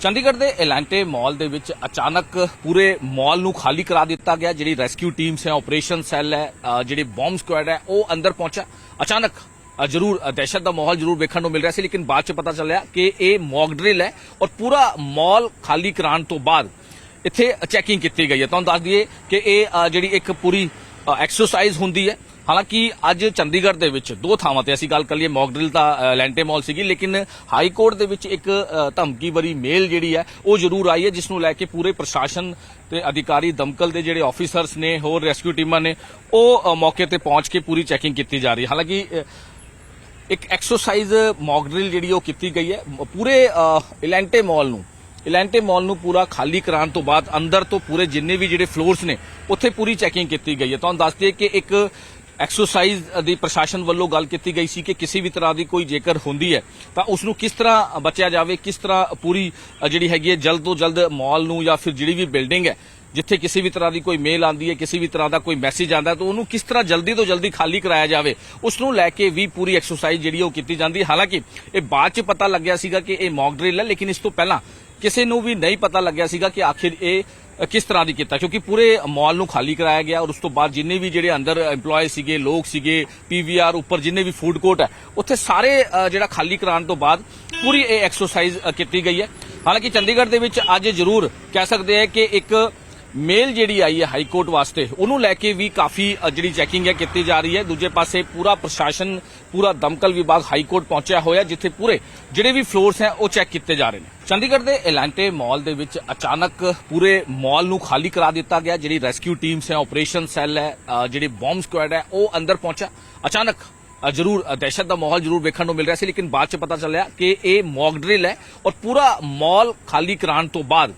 ਚੰਡੀਗੜ੍ਹ ਦੇ ਐਲਾਂਟੇ ਮਾਲ ਦੇ ਵਿੱਚ ਅਚਾਨਕ ਪੂਰੇ ਮਾਲ ਨੂੰ ਖਾਲੀ ਕਰਾ ਦਿੱਤਾ ਗਿਆ। ਜਿਹੜੀ ਰੈਸਕਿਊ ਟੀਮਸ ਹੈ ਆਪਰੇਸ਼ਨ ਸੈੱਲ ਹੈ ਅ, ਜਿਹੜੀ ਬੰਬ ਸਕੁਐਡ ਹੈ ਉਹ ਅੰਦਰ ਪਹੁੰਚਾ ਅਚਾਨਕ ਅ, ਜ਼ਰੂਰ ਦਹਿਸ਼ਤ ਦਾ ਮਾਹੌਲ ਜ਼ਰੂਰ ਵੇਖਣ ਨੂੰ ਮਿਲ ਰਿਹਾ ਸੀ ਲੇਕਿਨ ਬਾਅਦ ਚ ਪਤਾ ਚੱਲਿਆ ਕਿ ਇਹ ਮੌਕ ਡਰਿਲ ਹੈ ਔਰ ਪੂਰਾ ਮਾਲ ਖਾਲੀ ਕਰਾਉਣ ਤੋਂ ਬਾਅਦ ਇੱਥੇ ਚੈਕਿੰਗ ਕੀਤੀ ਗਈ ਹੈ। ਤੁਹਾਨੂੰ ਦੱਸ ਦਈਏ ਕਿ ਇਹ ਜਿਹੜੀ ਇੱਕ ਪੂਰੀ ਐਕਸਰਸਾਈਜ਼ ਹੁੰਦੀ ਹੈ ਹਾਲਾਂਕਿ ਅੱਜ ਚੰਡੀਗੜ੍ਹ ਦੇ ਵਿੱਚ ਦੋ ਥਾਵਾਂ ਤੇ ਅਸੀਂ ਗੱਲ ਕਰ ਲਈਏ ਡਰਿਲ ਤਾਂ ਅ, ਲੈਂਟੇ ਮਾਲ ਸੀਗੀ ਲੇਕਿਨ ਹਾਈ ਕੋਰਟ ਦੇ ਵਿੱਚ ਇੱਕ ਧਮਕੀ ਭਰੀ ਮੇਲ ਜਿਹੜੀ ਹੈ ਉਹ ਜ਼ਰੂਰ ਆਈ ਹੈ ਜਿਸ ਨੂੰ ਲੈ ਕੇ ਪੂਰੇ ਪ੍ਰਸ਼ਾਸਨ ਤੇ ਅਧਿਕਾਰੀ ਦਮਕਲ ਦੇ ਜਿਹੜੇ ਆਫੀਸਰਸ ਨੇ ਹੋਰ ਰੈਸਕਿਊ ਟੀਮਾਂ ਨੇ ਉਹ ਮੌਕੇ ਤੇ ਪਹੁੰਚ ਕੇ ਪੂਰੀ ਚੈਕਿੰਗ ਕੀਤੀ ਜਾ ਰਹੀ ਹੈ। ਹਾਲਾਂਕਿ ਅ, ਇੱਕ ਐਕਸਰਸਾਈਜ਼ ਮੌਕਡਰਿਲ ਜਿਹੜੀ ਉਹ ਕੀਤੀ ਗਈ ਹੈ ਪੂਰੇ ਇਲੈਂਟੇ ਮਾਲ ਨੂੰ। ਇਲੈਂਟੇ ਮਾਲ ਨੂੰ ਪੂਰਾ ਖਾਲੀ ਕਰਾਉਣ ਤੋਂ ਬਾਅਦ ਅੰਦਰ ਤੋਂ ਪੂਰੇ ਜਿੰਨੇ ਵੀ ਜਿਹੜੇ ਫਲੋਰਸ ਨੇ ਉੱਥੇ ਪੂਰੀ ਚੈਕਿੰਗ ਕੀਤੀ ਗਈ ਹੈ। ਤੁਹਾਨੂੰ ਦੱਸ ਦਈਏ ਕਿ ਇੱਕ ਐਕਸਰਸਾਈਜ਼ ਦੀ ਪ੍ਰਸ਼ਾਸਨ ਵੱਲੋਂ ਗੱਲ ਕੀਤੀ ਗਈ ਸੀ ਕਿ ਕਿਸੇ ਵੀ ਤਰ੍ਹਾਂ ਦੀ ਕੋਈ ਜੇਕਰ ਹੁੰਦੀ ਹੈ, ਤਾਂ ਉਸ ਨੂੰ ਕਿਸ ਤਰ੍ਹਾਂ ਬਚਿਆ ਜਾਵੇ, ਕਿਸ ਤਰ੍ਹਾਂ ਪੂਰੀ ਜਿਹੜੀ ਹੈਗੀ ਹੈ, ਜਲਦ ਤੋਂ ਜਲਦ ਮਾਲ ਨੂੰ ਜਾਂ ਫਿਰ ਜਿਹੜੀ ਵੀ ਬਿਲਡਿੰਗ ਹੈ, ਜਿੱਥੇ ਕਿਸੇ ਵੀ ਤਰ੍ਹਾਂ ਦੀ ਕੋਈ ਮੇਲ ਆਂਦੀ ਹੈ, ਕਿਸੇ ਵੀ ਤਰ੍ਹਾਂ ਦਾ ਕੋਈ ਮੈਸੇਜ ਆਂਦਾ ਤਾਂ ਉਹਨੂੰ ਕਿਸ ਤਰ੍ਹਾਂ ਜਲਦੀ ਤੋਂ ਜਲਦੀ ਖਾਲੀ ਕਰਾਇਆ ਜਾਵੇ ਉਸ ਨੂੰ ਲੈ ਕੇ ਵੀ ਪੂਰੀ ਐਕਸਰਸਾਈਜ਼ ਜਿਹੜੀ ਉਹ ਕੀਤੀ ਜਾਂਦੀ ਹੈ। ਹਾਲਾਂਕਿ, ਇਹ ਬਾਅਦ ਚ ਪਤਾ ਲੱਗਿਆ ਸੀਗਾ ਕਿ ਇਹ ਮੌਕ ਡਰਿਲ ਹੈ, ਲੇਕਿਨ ਇਸ ਤੋਂ ਪਹਿਲਾਂ ਕਿਸੇ ਨੂੰ ਵੀ ਨਹੀਂ ਪਤਾ ਲੱਗਿਆ ਸੀਗਾ ਕਿ ਆਖਿਰ ਇਹ ਕਿਸ ਤਰ੍ਹਾਂ ਦੀ ਕੀਤਾ। ਕਿਉਂਕਿ ਪੂਰੇ ਮਾਲ ਨੂੰ ਖਾਲੀ ਕਰਾਇਆ ਗਿਆ ਔਰ ਉਸ ਤੋਂ ਬਾਅਦ ਜਿੰਨੇ ਵੀ ਜਿਹੜੇ ਅੰਦਰ EMPLOYE ਸੀਗੇ, ਲੋਕ ਸੀਗੇ ਪੀਵੀਆਰ ਉੱਪਰ ਜਿੰਨੇ ਵੀ ਫੂਡ ਕੋਰਟ ਹੈ, ਉੱਥੇ ਸਾਰੇ ਜਿਹੜਾ ਖਾਲੀ ਕਰਾਉਣ ਤੋਂ ਬਾਅਦ ਪੂਰੀ ਇਹ ਐਕਸਰਸਾਈਜ਼ ਕੀਤੀ ਗਈ ਹੈ। ਹਾਲਾਂਕਿ ਚੰਡੀਗੜ੍ਹ ਦੇ ਵਿੱਚ ਅੱਜ ਜ਼ਰੂਰ ਕਹਿ ਸਕਦੇ ਆ ਕਿ ਇੱਕ ਮੇਲ ਜਿਹੜੀ ਆਈ ਹੈ ਹਾਈ ਕੋਰਟ ਵਾਸਤੇ ਉਹਨੂੰ ਲੈ ਕੇ ਵੀ ਕਾਫੀ ਜਿਹੜੀ ਚੈਕਿੰਗ ਹੈ ਕੀਤੀ ਜਾ ਰਹੀ ਹੈ। ਦੂਜੇ ਪਾਸੇ ਪੂਰਾ ਪ੍ਰਸ਼ਾਸਨ ਪੂਰਾ ਦਮਕਲ ਵਿਭਾਗ ਹਾਈ ਕੋਰਟ ਪਹੁੰਚਿਆ ਹੋਇਆ ਜਿੱਥੇ ਪੂਰੇ ਜਿਹੜੇ ਵੀ ਫਲੋਰਸ ਹੈ ਉਹ ਚੈੱਕ ਕੀਤੇ ਜਾ ਰਹੇ ਨੇ। ਚੰਡੀਗੜ੍ਹ ਦੇ ਐਲਾਂਟੇ ਮਾਲ ਦੇ ਵਿੱਚ ਅਚਾਨਕ ਪੂਰੇ ਮਾਲ ਨੂੰ ਖਾਲੀ ਕਰਾ ਦਿੱਤਾ ਗਿਆ। ਜਿਹੜੀ ਰੈਸਕਿਊ ਟੀਮਸ ਹੈ ਆਪਰੇਸ਼ਨ ਸੈੱਲ ਹੈ ਅ, ਜਿਹੜੀ ਬੰਬ ਸਕੁਐਡ ਹੈ ਉਹ ਅੰਦਰ ਪਹੁੰਚਾ ਅਚਾਨਕ ਜ਼ਰੂਰ ਦਹਿਸ਼ਤ ਦਾ ਮਾਹੌਲ ਜ਼ਰੂਰ ਵੇਖਣ ਨੂੰ ਮਿਲ ਰਿਹਾ ਸੀ ਲੇਕਿਨ ਬਾਅਦ ਚ ਪਤਾ ਚੱਲਿਆ ਕਿ ਇਹ ਮੌਕ ਡਰਿਲ ਹੈ ਔਰ ਪੂਰਾ ਮਾਲ ਖਾਲੀ ਕਰਾਉਣ ਤੋਂ ਬਾਅਦ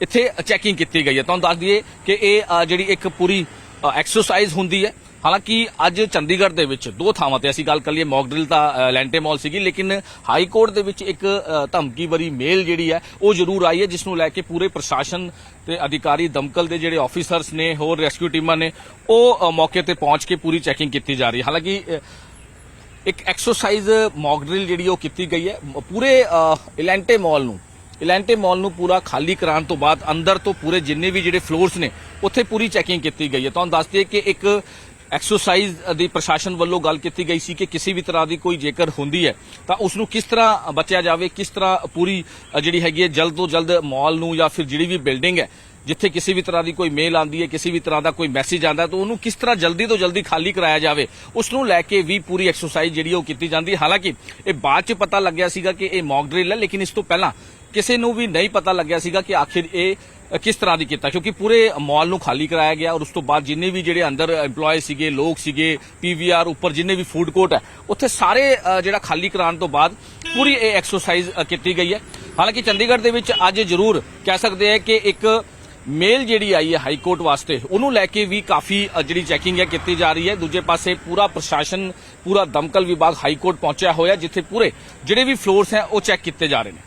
ਇੱਥੇ ਚੈਕਿੰਗ ਕੀਤੀ ਗਈ ਹੈ। ਤੁਹਾਨੂੰ ਦੱਸ ਦਈਏ ਕਿ ਇਹ ਜਿਹੜੀ ਇੱਕ ਪੂਰੀ ਐਕਸਰਸਾਈਜ਼ ਹੁੰਦੀ ਹੈ। ਹਾਲਾਂਕਿ ਅੱਜ ਚੰਡੀਗੜ੍ਹ ਦੇ ਵਿੱਚ ਦੋ ਥਾਵਾਂ ਤੇ ਅਸੀਂ ਗੱਲ ਕਰ ਲਈਏ। ਡਰਿਲ ਤਾਂ ਅ, ਲੈਂਟੇ ਮਾਲ ਸੀਗੀ ਲੇਕਿਨ ਹਾਈ ਕੋਰਟ ਦੇ ਵਿੱਚ ਇੱਕ ਧਮਕੀ ਭਰੀ ਮੇਲ ਜਿਹੜੀ ਹੈ ਉਹ ਜ਼ਰੂਰ ਆਈ ਹੈ ਜਿਸ ਨੂੰ ਲੈ ਕੇ ਪੂਰੇ ਪ੍ਰਸ਼ਾਸਨ ਤੇ ਅਧਿਕਾਰੀ ਦਮਕਲ ਦੇ ਜਿਹੜੇ ਆਫੀਸਰਸ ਨੇ ਹੋਰ ਰੈਸਕਿਊ ਟੀਮਾਂ ਨੇ ਉਹ ਮੌਕੇ ਤੇ ਪਹੁੰਚ ਕੇ ਪੂਰੀ ਚੈਕਿੰਗ ਕੀਤੀ ਜਾ ਰਹੀ ਹੈ। ਹਾਲਾਂਕਿ ਅ, ਇੱਕ ਐਕਸਰਸਾਈਜ਼ ਮੌਕਡਰਿਲ ਜਿਹੜੀ ਉਹ ਕੀਤੀ ਗਈ ਹੈ। ਪੂਰੇ ਇਲੈਂਟੇ ਮਾਲ ਨੂੰ ਇਲੈਂਟੇ ਮਾਲ ਨੂੰ ਪੂਰਾ ਖਾਲੀ ਕਰਾਉਣ ਤੋਂ ਬਾਅਦ ਅੰਦਰ ਤੋਂ ਪੂਰੇ ਜਿੰਨੇ ਵੀ ਜਿਹੜੇ ਫਲੋਰਸ ਨੇ, ਉੱਥੇ ਪੂਰੀ ਚੈਕਿੰਗ ਕੀਤੀ ਗਈ ਹੈ। ਤੁਹਾਨੂੰ ਦੱਸ ਦਈਏ ਕਿ ਇੱਕ ਐਕਸਰਸਾਈਜ਼ ਦੀ ਪ੍ਰਸ਼ਾਸਨ ਵੱਲੋਂ ਗੱਲ ਕੀਤੀ ਗਈ ਸੀ ਕਿ ਕਿਸੇ ਵੀ ਤਰ੍ਹਾਂ ਦੀ ਕੋਈ ਜੇਕਰ ਹੁੰਦੀ ਹੈ, ਤਾਂ ਉਸ ਨੂੰ ਕਿਸ ਤਰ੍ਹਾਂ ਬਚਿਆ ਜਾਵੇ, ਕਿਸ ਤਰ੍ਹਾਂ ਪੂਰੀ ਜਿਹੜੀ ਹੈਗੀ ਹੈ, ਜਲਦ ਤੋਂ ਜਲਦ ਮਾਲ ਨੂੰ ਜਾਂ ਫਿਰ ਜਿਹੜੀ ਵੀ ਬਿਲਡਿੰਗ ਹੈ, ਜਿੱਥੇ ਕਿਸੇ ਵੀ ਤਰ੍ਹਾਂ ਦੀ ਕੋਈ ਮੇਲ ਆਂਦੀ ਹੈ, ਕਿਸੇ ਵੀ ਤਰ੍ਹਾਂ ਦਾ ਕੋਈ ਮੈਸੇਜ ਆਂਦਾ ਤਾਂ ਉਹਨੂੰ ਕਿਸ ਤਰ੍ਹਾਂ ਜਲਦੀ ਤੋਂ ਜਲਦੀ ਖਾਲੀ ਕਰਾਇਆ ਜਾਵੇ ਉਸ ਨੂੰ ਲੈ ਕੇ ਵੀ ਪੂਰੀ ਐਕਸਰਸਾਈਜ਼ ਜਿਹੜੀ ਉਹ ਕੀਤੀ ਜਾਂਦੀ ਹੈ। ਹਾਲਾਂਕਿ, ਇਹ ਬਾਅਦ ਚ ਪਤਾ ਲੱਗਿਆ ਸੀਗਾ ਕਿ ਇਹ ਮੌਕ ਡਰਿਲ ਹੈ, ਲੇਕਿਨ ਇਸ ਤੋਂ ਪਹਿਲਾਂ ਕਿਸੇ ਨੂੰ ਵੀ ਨਹੀਂ ਪਤਾ ਲੱਗਿਆ ਸੀਗਾ ਕਿ ਆਖਿਰ ਇਹ ਕਿਸ ਤਰ੍ਹਾਂ ਦੀ ਕੀਤਾ। ਕਿਉਂਕਿ ਪੂਰੇ ਮਾਲ ਨੂੰ ਖਾਲੀ ਕਰਾਇਆ ਗਿਆ ਔਰ ਉਸ ਤੋਂ ਬਾਅਦ ਜਿੰਨੇ ਵੀ ਜਿਹੜੇ ਅੰਦਰ EMPLOYE ਸੀਗੇ, ਲੋਕ ਸੀਗੇ ਪੀਵੀਆਰ ਉੱਪਰ ਜਿੰਨੇ ਵੀ ਫੂਡ ਕੋਰਟ ਹੈ, ਉੱਥੇ ਸਾਰੇ ਜਿਹੜਾ ਖਾਲੀ ਕਰਾਉਣ ਤੋਂ ਬਾਅਦ ਪੂਰੀ ਇਹ ਐਕਸਰਸਾਈਜ਼ ਕੀਤੀ ਗਈ ਹੈ। ਹਾਲਾਂਕਿ ਚੰਡੀਗੜ੍ਹ ਦੇ ਵਿੱਚ ਅੱਜ ਜ਼ਰੂਰ ਕਹਿ ਸਕਦੇ ਆ ਕਿ ਇੱਕ ਮੇਲ ਜਿਹੜੀ ਆਈ ਹੈ ਹਾਈ ਕੋਰਟ ਵਾਸਤੇ, ਉਹਨੂੰ ਲੈ ਕੇ ਵੀ ਕਾਫੀ ਜਿਹੜੀ ਚੈਕਿੰਗ ਹੈ ਕੀਤੀ ਜਾ ਰਹੀ ਹੈ। ਦੂਜੇ ਪਾਸੇ ਪੂਰਾ ਪ੍ਰਸ਼ਾਸਨ, ਪੂਰਾ ਦਮਕਲ ਵਿਭਾਗ ਹਾਈ ਕੋਰਟ ਪਹੁੰਚਿਆ ਹੋਇਆ, ਜਿੱਥੇ ਪੂਰੇ ਜਿਹੜੇ ਵੀ ਫਲੋਰਸ ਹੈ ਉਹ ਚੈੱਕ ਕੀਤੇ ਜਾ ਰਹੇ ਨੇ।